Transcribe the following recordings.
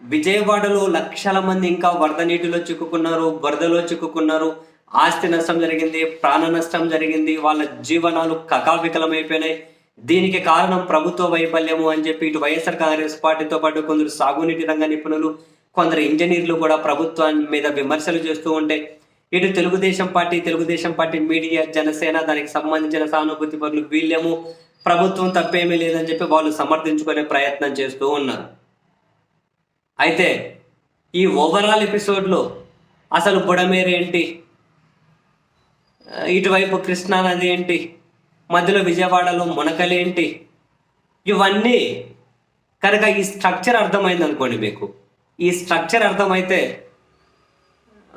విజయవాడలో లక్షల మంది ఇంకా వరద నీటిలో చిక్కుకున్నారు వరదలో చిక్కుకున్నారు. ఆస్తి నష్టం జరిగింది ప్రాణ నష్టం జరిగింది వాళ్ళ జీవనాలు కకావికలమైపోయినాయి. దీనికి కారణం ప్రభుత్వ వైఫల్యము అని చెప్పి ఇటు వైఎస్ఆర్ కాంగ్రెస్ పార్టీతో పాటు కొందరు సాగునీటి రంగ నిపుణులు కొందరు ఇంజనీర్లు కూడా ప్రభుత్వం మీద విమర్శలు చేస్తూ ఉంటే ఇటు Telugu Desam party Telugu Desam party media Janasena దానికి సంబంధించిన సానుభూతి పనులు వీళ్ళేమో ప్రభుత్వం తప్పేమీ లేదని చెప్పి వాళ్ళు సమర్థించుకునే ప్రయత్నం చేస్తూ ఉన్నారు. అయితే ఈ ఓవరాల్ ఎపిసోడ్లో అసలు బుడమేరేంటి? ఇటువైపు కృష్ణా నది ఏంటి మధ్యలో విజయవాడలో మునకలేంటి? ఇవన్నీ కనుక ఈ స్ట్రక్చర్ అర్థమైంది అనుకోండి మీకు. ఈ స్ట్రక్చర్ అర్థమైతే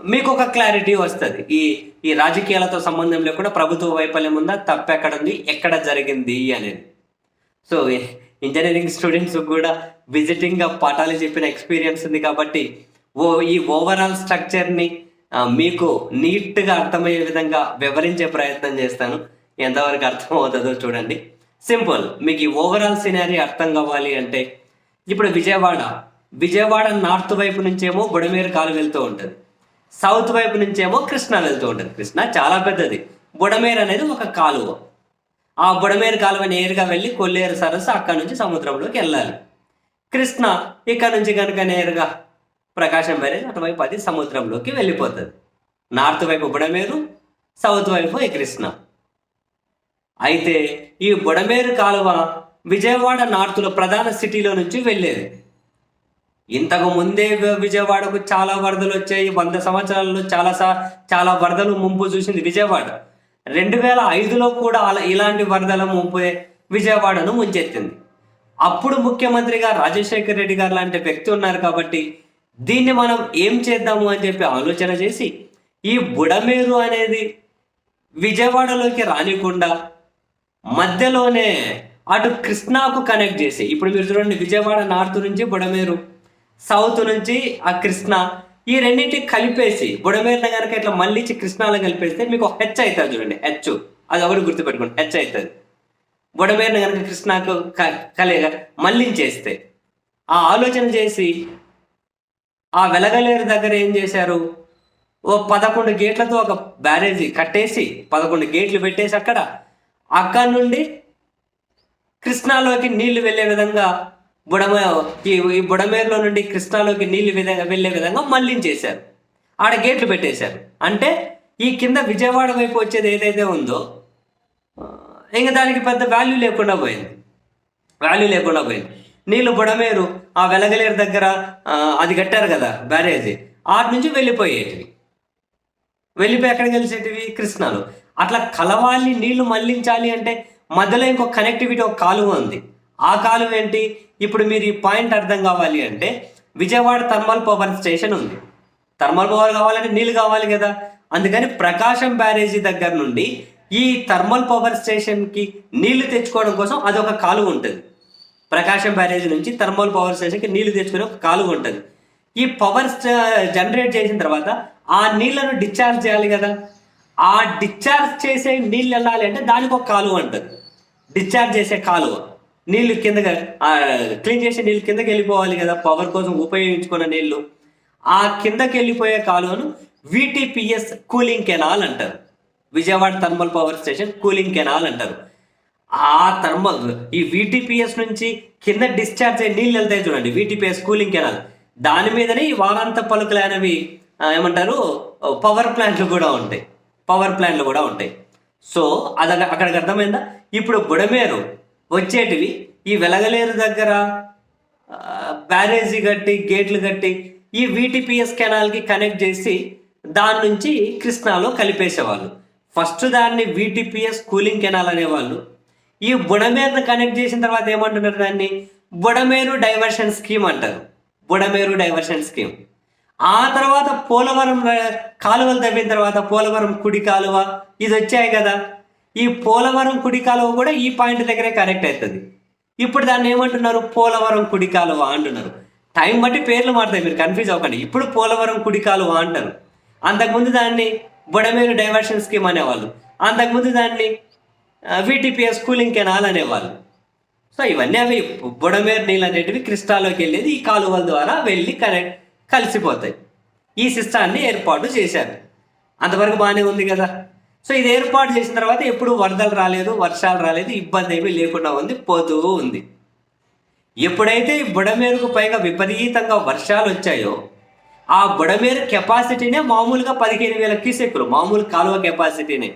మీకు ఒక క్లారిటీ వస్తుంది. ఈ ఈ రాజకీయాలతో సంబంధం లేకుండా ప్రభుత్వ వైఫల్యం ఉందా? తప్పెక్కడ ఉంది. ఎక్కడ జరిగింది అనేది. సో ఇంజనీరింగ్ స్టూడెంట్స్ కూడా విజిటింగ్ పాఠాలు చెప్పిన ఎక్స్పీరియన్స్ ఉంది కాబట్టి ఓ ఈ ఓవరాల్ స్ట్రక్చర్ని మీకు నీట్గా అర్థమయ్యే విధంగా వివరించే ప్రయత్నం చేస్తాను. ఎంతవరకు అర్థం అవుతుందో చూడండి. సింపుల్ మీకు ఈ ఓవరాల్ సినారీ అర్థం కావాలి అంటే ఇప్పుడు విజయవాడ. విజయవాడ నార్త్ వైపు నుంచేమో బుడమేరు కాలు వెళ్తూ ఉంటుంది. సౌత్ వైపు నుంచేమో కృష్ణ వెళ్తూ ఉంటుంది. కృష్ణ చాలా పెద్దది. బుడమేరు అనేది ఒక కాలువ. ఆ బుడమేరు కాలువ నేరుగా వెళ్ళి కొల్లేరు సరస్సు అక్కడ నుంచి సముద్రంలోకి వెళ్ళాలి. కృష్ణ ఇక్కడ నుంచి కనుక నేరుగా ప్రకాశం బ్యారేజ్ అటువైపు అది సముద్రంలోకి వెళ్ళిపోతుంది. నార్త్ వైపు బుడమేరు సౌత్ వైపు ఈ కృష్ణ. అయితే ఈ బుడమేరు కాలువ విజయవాడ నార్త్లో ప్రధాన సిటీలో నుంచి వెళ్ళేది. ఇంతకు ముందే విజయవాడకు చాలా వరదలు వచ్చాయి వంద సంవత్సరాల్లో చాలా సా చాలా వరదలు ముంపు చూసింది విజయవాడ. రెండు వేల ఐదులో కూడా అలా ఇలాంటి వరదల ముంపు విజయవాడను ముంచెత్తింది. అప్పుడు ముఖ్యమంత్రిగా రాజశేఖర్ రెడ్డి గారు లాంటి వ్యక్తి ఉన్నారు కాబట్టి దీన్ని మనం ఏం చేద్దాము అని చెప్పి ఆలోచన చేసి ఈ బుడమేరు అనేది విజయవాడలోకి రానికుండా మధ్యలోనే అటు కృష్ణాకు కనెక్ట్ చేసి ఇప్పుడు మీరు చూడండి విజయవాడ నార్త్ నుంచి బుడమేరు సౌత్ నుంచి ఆ కృష్ణ ఈ రెండింటికి కలిపేసి బుడమేర్ల కనుక ఇట్లా మళ్ళీ కృష్ణాలో కలిపేస్తే మీకు హెచ్ అవుతుంది చూడండి హెచ్. అది ఒకటి గుర్తుపెట్టుకోండి హెచ్ అవుతుంది. బుడమేరుని కనుక కృష్ణాకు క- మళ్ళీ మళ్ళించేస్తే ఆ ఆలోచన చేసి ఆ వెలగలేరు దగ్గర ఏం చేశారు? ఓ పదకొండు గేట్లతో ఒక బ్యారేజీ కట్టేసి పదకొండు గేట్లు పెట్టేసి అక్కడ అక్కడ నుండి కృష్ణాలోకి నీళ్ళు వెళ్ళే విధంగా బుడమ ఈ బుడమేరులో నుండి కృష్ణాలోకి నీళ్ళు విధంగా వెళ్ళే విధంగా మళ్ళించేశారు ఆడ గేట్లు పెట్టేశారు. అంటే ఈ కింద విజయవాడ వైపు వచ్చేది ఏదైతే ఉందో ఇంకా దానికి పెద్ద వాల్యూ లేకుండా పోయింది. వాల్యూ లేకుండా పోయింది. నీళ్ళు బుడమేరు ఆ వెలగలేరు దగ్గర అది కట్టారు కదా బ్యారేజీ. ఆటి నుంచి వెళ్ళిపోయేటివి. వెళ్ళిపోయి ఎక్కడికి వెళ్ళేటివి కృష్ణాలు. అట్లా కలవాలి నీళ్ళు మళ్ళించాలి అంటే మధ్యలో ఇంకో కనెక్టివిటీ ఒక కాలువ ఉంది. ఆ కాలువ ఏంటి? ఇప్పుడు మీరు ఈ పాయింట్ అర్థం కావాలి అంటే విజయవాడ థర్మల్ పవర్ స్టేషన్ ఉంది. థర్మల్ పవర్ కావాలంటే నీళ్ళు కావాలి కదా. అందుకని ప్రకాశం బ్యారేజీ దగ్గర నుండి ఈ థర్మల్ పవర్ స్టేషన్కి నీళ్ళు తెచ్చుకోవడం కోసం అదొక కాలువ ఉంటుంది. ప్రకాశం బ్యారేజ్ నుంచి థర్మల్ పవర్ స్టేషన్కి నీళ్ళు తెచ్చుకునే ఒక కాలువ ఉంటుంది. ఈ పవర్ జనరేట్ చేసిన తర్వాత ఆ నీళ్ళను డిశ్చార్జ్ చేయాలి కదా. ఆ డిశ్చార్జ్ చేసే నీళ్ళు వెళ్ళాలి అంటే దానికి ఒక కాలువ ఉంటుంది. డిశ్చార్జ్ చేసే కాలువ. నీళ్ళు కిందగా క్లీన్ చేసే నీళ్ళు కిందకి వెళ్ళిపోవాలి కదా పవర్ కోసం ఉపయోగించుకున్న నీళ్ళు ఆ కిందకి వెళ్ళిపోయే కాలువను విటిపిఎస్ కూలింగ్ కెనాల్ అంటారు. Vijayawada thermal power station cooling canal అంటారు. ఆ థర్మల్ ఈ విటిపిఎస్ నుంచి కింద డిశ్చార్జ్ అయ్యే నీళ్ళు వెళ్తాయి చూడండి విటిపిఎస్ కూలింగ్ కెనాల్ దాని మీదనే ఈ వారాంత పలుకులు అనేవి ఏమంటారు పవర్ ప్లాంట్లు కూడా ఉంటాయి. పవర్ ప్లాంట్లు కూడా ఉంటాయి. సో అది అక్కడికి అర్థమైందా? ఇప్పుడు బుడమేరు వచ్చేటివి. ఈ వెలగలేరు దగ్గర బ్యారేజీ కట్టి గేట్లు కట్టి ఈ వీటిపిఎస్ కెనాల్కి కనెక్ట్ చేసి దాని నుంచి కృష్ణాలో కలిపేసేవాళ్ళు. ఫస్ట్ దాన్ని విటిపిఎస్ కూలింగ్ కెనాల్ అనేవాళ్ళు. ఈ బుడమేరును కనెక్ట్ చేసిన తర్వాత ఏమంటున్నారు దాన్ని? బుడమేరు డైవర్షన్ స్కీమ్ అంటారు. Budameru diversion scheme. ఆ తర్వాత పోలవరం కాలువలు తవ్విన తర్వాత పోలవరం కుడి కాలువ ఇది వచ్చాయి కదా. ఈ పోలవరం కుడి కాలువ కూడా ఈ పాయింట్ దగ్గరే కనెక్ట్ అవుతుంది. ఇప్పుడు దాన్ని ఏమంటున్నారు? పోలవరం కుడి కాలువ అంటున్నారు. టైం బట్టి పేర్లు మారుతాయి మీరు కన్ఫ్యూజ్ అవ్వకండి. ఇప్పుడు పోలవరం కుడి కాలువ అంటారు. అంతకుముందు దాన్ని బుడమేరు డైవర్షన్ స్కీమ్ అనేవాళ్ళు. అంతకుముందు దాన్ని విటిపిఎస్ కూలింగ్ కెనాల్ అనేవాళ్ళు. సో ఇవన్నీ అవి బుడమేరు నీళ్ళు అనేటివి క్రిస్టాల్లోకి వెళ్ళేది ఈ కాలువల ద్వారా వెళ్ళి కనెక్ట్ కలిసిపోతాయి. ఈ సిస్టాన్ని ఏర్పాటు చేశారు. అంతవరకు బాగానే ఉంది కదా? సో ఇది ఏర్పాటు చేసిన తర్వాత ఎప్పుడు వరదలు రాలేదు వర్షాలు రాలేదు ఇబ్బంది ఏమీ లేకుండా ఉంది పోతూ ఉంది. ఎప్పుడైతే ఈ బుడమేరుకు పైగా విపరీతంగా వర్షాలు వచ్చాయో ఆ బుడమేరు కెపాసిటీనే మామూలుగా పదిహేను వేల క్యూసెక్కులు మామూలు కాలువ కెపాసిటీనే.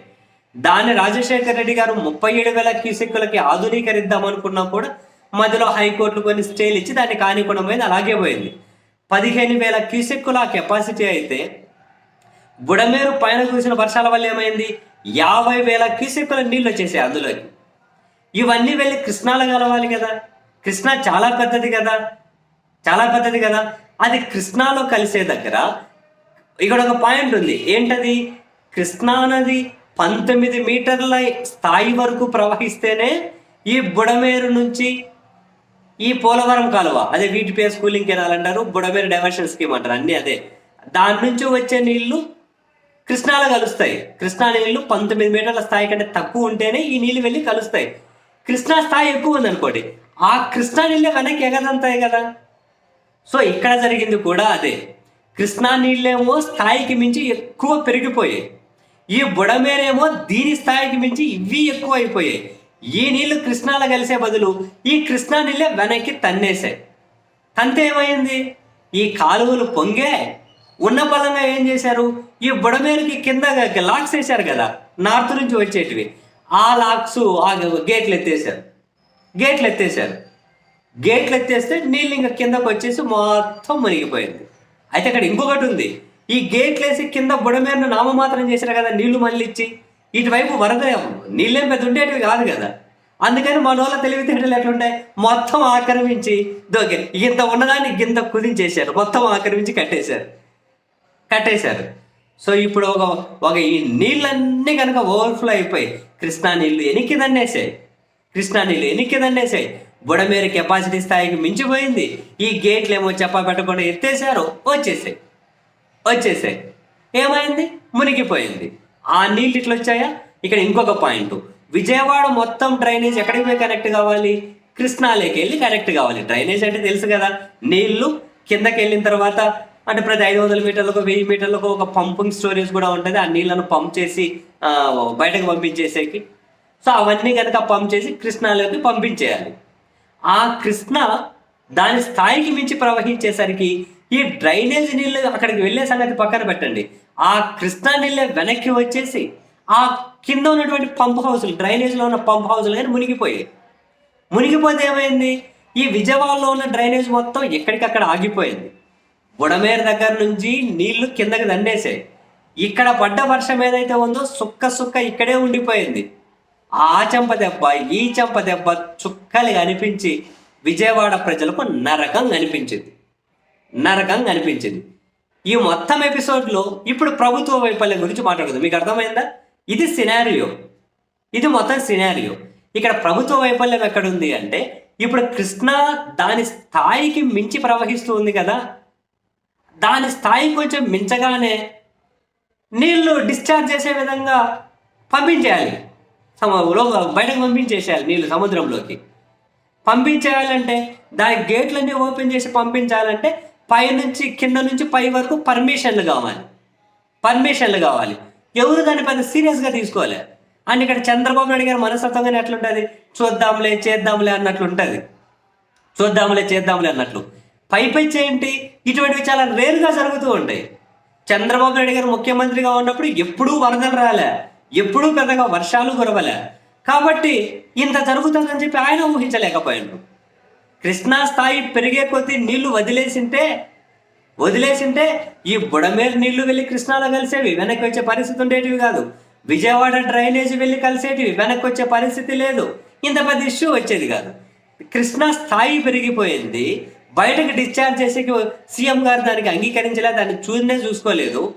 దాన్ని రాజశేఖర రెడ్డి గారు ముప్పై ఏడు వేల క్యూసెక్కులకి ఆధునీకరిద్దామనుకున్నా కూడా మధ్యలో హైకోర్టులు కొన్ని స్టేలు ఇచ్చి దాన్ని కానికుండా పోయింది అలాగే పోయింది. పదిహేను వేల క్యూసెక్కుల ఆ కెపాసిటీ అయితే బుడమేరు పైన కురిసిన వర్షాల వల్ల ఏమైంది? యాభై వేల క్యూసెక్కుల నీళ్ళు వచ్చేసాయి అందులోకి. ఇవన్నీ వెళ్ళి కృష్ణాలో కలవాలి కదా. కృష్ణ చాలా పెద్దది కదా. చాలా పెద్దది కదా. అది కృష్ణాలో కలిసే దగ్గర ఇక్కడ ఒక పాయింట్ ఉంది. ఏంటది? కృష్ణా నది పంతొమ్మిది మీటర్ల స్థాయి వరకు ప్రవహిస్తేనే ఈ బుడమేరు నుంచి ఈ పోలవరం కాలువ అదే వీటిపీఎస్ పేస్ కూలింగ్ కెనాల్ అంటారు బుడమేరు డైవర్షన్ స్కీమ్ అంటారు అన్ని అదే. దాని నుంచి వచ్చే నీళ్ళు కృష్ణాలో కలుస్తాయి. కృష్ణా నీళ్ళు పంతొమ్మిది మీటర్ల స్థాయి కంటే తక్కువ ఉంటేనే ఈ నీళ్ళు వెళ్ళి కలుస్తాయి. కృష్ణా స్థాయి ఎక్కువ ఉంది అనుకోండి. ఆ కృష్ణా నీళ్ళే వెనక్కి ఎగదంతాయి కదా. సో ఇక్కడ జరిగింది కూడా అదే. కృష్ణా నీళ్ళేమో స్థాయికి మించి ఎక్కువ పెరిగిపోయాయి. ఈ బుడమేరేమో దీని స్థాయికి మించి ఇవి ఎక్కువ అయిపోయాయి ఈ నీళ్ళు కృష్ణాలో కలిసే బదులు ఈ కృష్ణా నీళ్ళే వెనక్కి తన్నేశాయి. తంతే ఏమైంది ఈ కాలువలు పొంగే ఉన్న బలంగా ఏం చేశారు? ఈ బుడమేరుకి కింద లాక్స్ వేశారు కదా నార్త్ నుంచి వచ్చేటివి. ఆ లాక్స్ ఆ గేట్లు ఎత్తేసారు గేట్లు ఎత్తేసారు గేట్లు ఎత్తేస్తే నీళ్ళు ఇంకా కిందకు వచ్చేసి మొత్తం మునిగిపోయింది. అయితే అక్కడ ఇంకొకటి ఉంది. ఈ గేట్లు వేసి కింద బుడమేరును నామమాత్రం చేశారు కదా నీళ్ళు మళ్ళీ ఇచ్చి ఇటువైపు వరద నీళ్ళేం పెద్ద ఉండేటివి కాదు కదా. అందుకని మన వాళ్ళ తెలివితేటలు ఎట్లుంటాయి మొత్తం ఆక్రమించి దోకే ఇంత ఉన్నదాన్ని గింత కుదించేశారు. మొత్తం ఆక్రమించి కట్టేశారు. కట్టేశారు. సో ఇప్పుడు ఒక ఒక ఈ నీళ్ళన్నీ కనుక ఓవర్ఫ్లో అయిపోయి కృష్ణా నీళ్ళు ఎనికి దన్నేసాయి కృష్ణా నీళ్ళు ఎనికి దన్నేసాయి బుడమేరు కెపాసిటీ స్థాయికి మించిపోయింది. ఈ గేట్లు ఏమో చెప్ప పెట్టకుండా ఎత్తేసారు వచ్చేసాయి. వచ్చేసాయి. ఏమైంది? మునిగిపోయింది. ఆ నీళ్ళు ఇట్లా వచ్చాయా? ఇక్కడ ఇంకొక పాయింట్. విజయవాడ మొత్తం డ్రైనేజ్ ఎక్కడికి పోయి కనెక్ట్ కావాలి? కృష్ణాలోకి వెళ్ళి కనెక్ట్ కావాలి. డ్రైనేజ్ అంటే తెలుసు కదా. నీళ్ళు కిందకి వెళ్ళిన తర్వాత అంటే ప్రతి ఐదు వందల మీటర్లకు వెయ్యి మీటర్లకు ఒక పంపింగ్ స్టోరేజ్ కూడా ఉంటుంది. ఆ నీళ్ళను పంప్ చేసి బయటకు పంపించేసేకి. సో అవన్నీ కనుక పంప్ చేసి కృష్ణాలోకి పంపించేయాలి. ఆ కృష్ణ దాని స్థాయికి మించి ప్రవహించేసరికి ఈ డ్రైనేజ్ నీళ్ళు అక్కడికి వెళ్ళే సంగతి పక్కన పెట్టండి. ఆ కృష్ణా నీళ్ళే వెనక్కి వచ్చేసి ఆ కింద ఉన్నటువంటి పంప్ హౌసులు డ్రైనేజ్లో ఉన్న పంప్ హౌసులు కానీ మునిగిపోయాయి. మునిగిపోతే ఏమైంది? ఈ విజయవాడలో ఉన్న డ్రైనేజ్ మొత్తం ఎక్కడికక్కడ ఆగిపోయింది. బుడమేరు దగ్గర నుంచి నీళ్ళు కిందకి దండేసాయి ఇక్కడ పడ్డ వర్షం ఏదైతే ఉందో సుక్క సుక్క ఇక్కడే ఉండిపోయింది. ఆ చెంప దెబ్బ ఈ చెంప దెబ్బ చుక్కలు కనిపించి విజయవాడ ప్రజలకు నరకం కనిపించింది. నరకం కనిపించింది. ఈ మొత్తం ఎపిసోడ్లో ఇప్పుడు ప్రభుత్వ వైఫల్యం గురించి మాట్లాడదు మీకు అర్థమైందా? ఇది సినారియో. ఇది మొత్తం సినారియో. ఇక్కడ ప్రభుత్వ వైఫల్యం ఎక్కడుంది అంటే ఇప్పుడు కృష్ణా దాని స్థాయికి మించి ప్రవహిస్తూ ఉంది కదా. దాని స్థాయి కొంచెం మించగానే నీళ్ళు డిశ్చార్జ్ చేసే విధంగా పంపించేయాలి. బయటకు పంపించేసేయాలి నీళ్ళు సముద్రంలోకి. పంపించేయాలంటే దాని గేట్లన్నీ ఓపెన్ చేసి పంపించాలంటే పై నుంచి కింద నుంచి పై వరకు పర్మిషన్లు కావాలి. పర్మిషన్లు కావాలి. ఎవరు దాన్ని పెద్ద సీరియస్గా తీసుకోవాలి అండ్ ఇక్కడ చంద్రబాబు నాయుడు గారు మనస్తత్వంగానే ఎట్లుంటుంది? చూద్దాంలే చేద్దాంలే అన్నట్లు ఉంటుంది చూద్దాంలే చేద్దాంలే అన్నట్లు. పైపెచ్చి ఏంటి ఇటువంటివి చాలా రేరుగా జరుగుతూ ఉంటాయి. చంద్రబాబు నాయుడు గారు ముఖ్యమంత్రిగా ఉన్నప్పుడు ఎప్పుడూ వరదలు రాలే ఎప్పుడూ పెద్దగా వర్షాలు కురవలే. కాబట్టి ఇంత జరుగుతుందని చెప్పి ఆయన ఊహించలేకపోయాడు కృష్ణా స్థాయి పెరిగే కొద్దీ నీళ్ళు వదిలేసింటే వదిలేసింటే ఈ బుడమేరు నీళ్ళు వెళ్ళి కృష్ణాలో కలిసేవి వెనక్కి వచ్చే పరిస్థితి ఉండేటివి కాదు. విజయవాడ డ్రైనేజ్ వెళ్ళి కలిసేటివి వెనక్కి వచ్చే పరిస్థితి లేదు. ఇంత పెద్ద ఇష్యూ వచ్చేది కాదు. కృష్ణా స్థాయి పెరిగిపోయింది. బయటకు డిశ్చార్జ్ చేసే సీఎం గారు దానికి అంగీకరించలే దాన్ని చూడనే చూసుకోలేదు.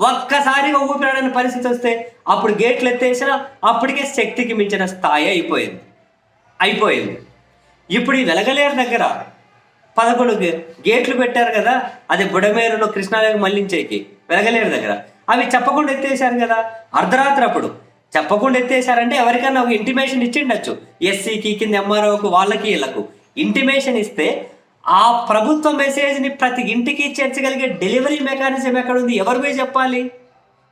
ఒక్కసారిగా ఊపిరాడని పరిస్థితి వస్తే అప్పుడు గేట్లు ఎత్తేసినా అప్పటికే శక్తికి మించిన స్థాయి అయిపోయింది. అయిపోయింది. ఇప్పుడు ఈ వెలగలేరు దగ్గర పదకొండు గేట్లు పెట్టారు కదా అది బుడమేరును కృష్ణాలకు మళ్ళించేకి వెలగలేరు దగ్గర. అవి చెప్పకుండా ఎత్తేసారు కదా అర్ధరాత్రి అప్పుడు. చెప్పకుండా ఎత్తేసారంటే ఎవరికైనా ఒక ఇంటిమేషన్ ఇచ్చిండొచ్చు. ఎస్సీకి కింద ఎంఆర్ఓకు వాళ్ళకి వీళ్ళకు. ఇంటిమేషన్ ఇస్తే ఆ ప్రభుత్వ మెసేజ్ని ప్రతి ఇంటికి చేర్చగలిగే డెలివరీ మెకానిజం ఎక్కడ ఉంది ఎవరు పోయి చెప్పాలి?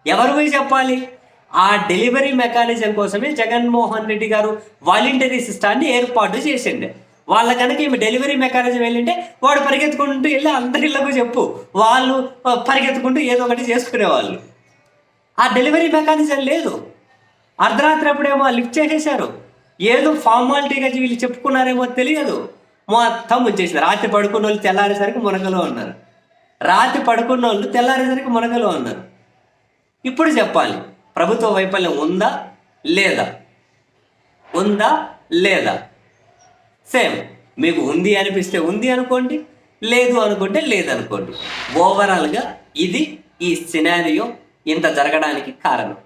ఎవరు పోయి చెప్పాలి? ఆ డెలివరీ మెకానిజం కోసమే జగన్మోహన్ రెడ్డి గారు వాలంటరీ సిస్టాన్ని ఏర్పాటు చేసిండే వాళ్ళ కనుక ఈమె డెలివరీ మెకానిజం వెళ్ళింటే వాడు పరిగెత్తుకుంటూ వెళ్ళి అందరి చెప్పు. వాళ్ళు పరిగెత్తుకుంటూ ఏదో ఒకటి చేసుకునేవాళ్ళు. ఆ డెలివరీ మెకానిజం లేదు. అర్ధరాత్రి అప్పుడేమో లిఫ్ట్ చేసేశారు. ఏదో ఫార్మాలిటీగా వీళ్ళు చెప్పుకున్నారేమో తెలియదు. మొత్తం వచ్చేసింది. రాత్రి పడుకున్న వాళ్ళు తెల్లారేసరికి మునగలో ఉన్నారు. రాత్రి పడుకున్న వాళ్ళు తెల్లారేసరికి మునగలో ఉన్నారు. ఇప్పుడు చెప్పాలి. ప్రభుత్వ వైఫల్యం ఉందా? లేదా? ఉందా? లేదా? సేమ్. మీకు ఉంది అనిపిస్తే ఉంది అనుకోండి లేదు అనుకుంటే లేదనుకోండి ఓవరాల్గా ఇది ఈ సినారియో ఇంత జరగడానికి కారణం.